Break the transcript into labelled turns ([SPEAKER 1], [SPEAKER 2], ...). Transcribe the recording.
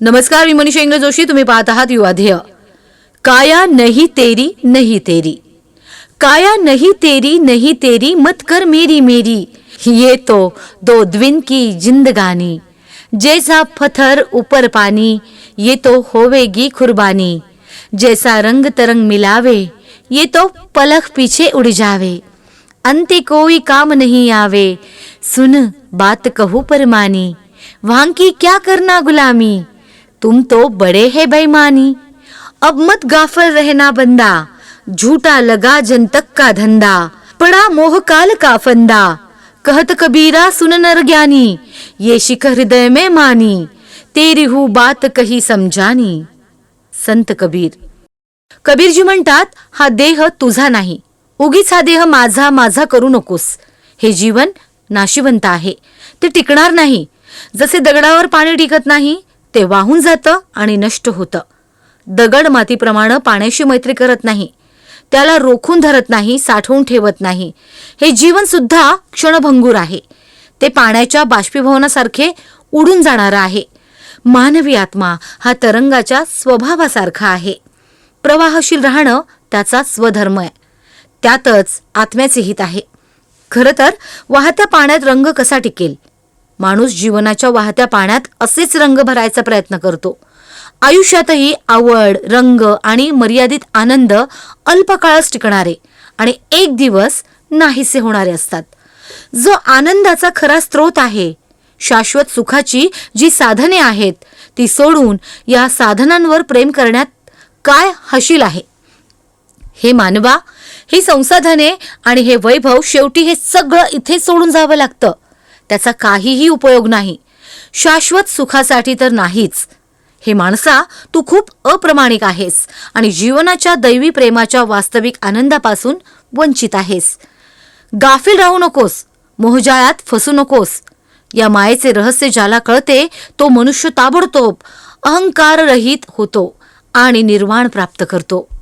[SPEAKER 1] नमस्कार मी मनीषा इंग्रज जोशी. तुम्ही पाहत आहात युवाध्येय काया नहीं तेरी नहीं तेरी. काया नहीं तेरी नहीं तेरी मत कर मेरी मेरी. ये तो दो द्विन की जिंदगानी. जैसा पत्थर ऊपर पानी ये तो होवेगी कुर्बानी जैसा रंग तरंग मिलावे ये तो पलख पीछे उड़ जावे. अंते कोई काम नहीं आवे सुन बात कहू पर मानी वहां की क्या करना गुलामी? तुम तो बड़े है बेईमानी। अब मत गाफल रहना बंदा। झूठा लगा जनतक का धंधा। पड़ा मोह काल का फंदा। कहत कबीरा सुन नर ज्ञानी। ये शिख हृदय में मानी। तेरी हूँ बात कही समजानी संत कबीर। कबीरजी म्हणतात हा देह तुझा नाही. उगीच हा देह माझा माझा करू नकोस. हे जीवन नाशिवंत आहे. ते टिकणार नाही. जसे दगडावर पाणी टिकत नाही ते वाहून जातं आणि नष्ट होतं. दगड मातीप्रमाणे पाण्याशी मैत्री करत नाही. त्याला रोखून धरत नाही साठवून ठेवत नाही. हे जीवन सुद्धा क्षणभंगूर आहे. ते पाण्याच्या बाष्पीभवनासारखे उडून जाणारं आहे. मानवी आत्मा हा तरंगाच्या स्वभावासारखा आहे. प्रवाहशील राहणं त्याचा स्वधर्म आहे. त्यातच आत्म्याचे हित आहे. खरं तर वाहत्या पाण्यात रंग कसा टिकेल? माणूस जीवनाच्या वाहत्या पाण्यात असेच रंग भरायचा प्रयत्न करतो. आयुष्यातही आवड रंग आणि मर्यादित आनंद अल्पकाळच टिकणारे आणि एक दिवस नाहीसे होणारे असतात. जो आनंदाचा खरा स्रोत आहे शाश्वत सुखाची जी साधने आहेत ती सोडून या साधनांवर प्रेम करण्यात काय हशील आहे? हे मानवा ही संसाधने आणि हे वैभव शेवटी हे सगळं इथे सोडून जावं लागतं. त्याचा काहीही उपयोग नाही. शाश्वत सुखासाठी तर नाहीच. हे माणसा तू खूप अप्रमाणिक आहेस आणि जीवनाच्या दैवी प्रेमाच्या वास्तविक आनंदापासून वंचित आहेस. गाफील राहू नकोस मोहजाळ्यात फसू नकोस. या मायेचे रहस्य ज्याला कळते तो मनुष्य ताबडतोब अहंकाररहित होतो आणि निर्वाण प्राप्त करतो.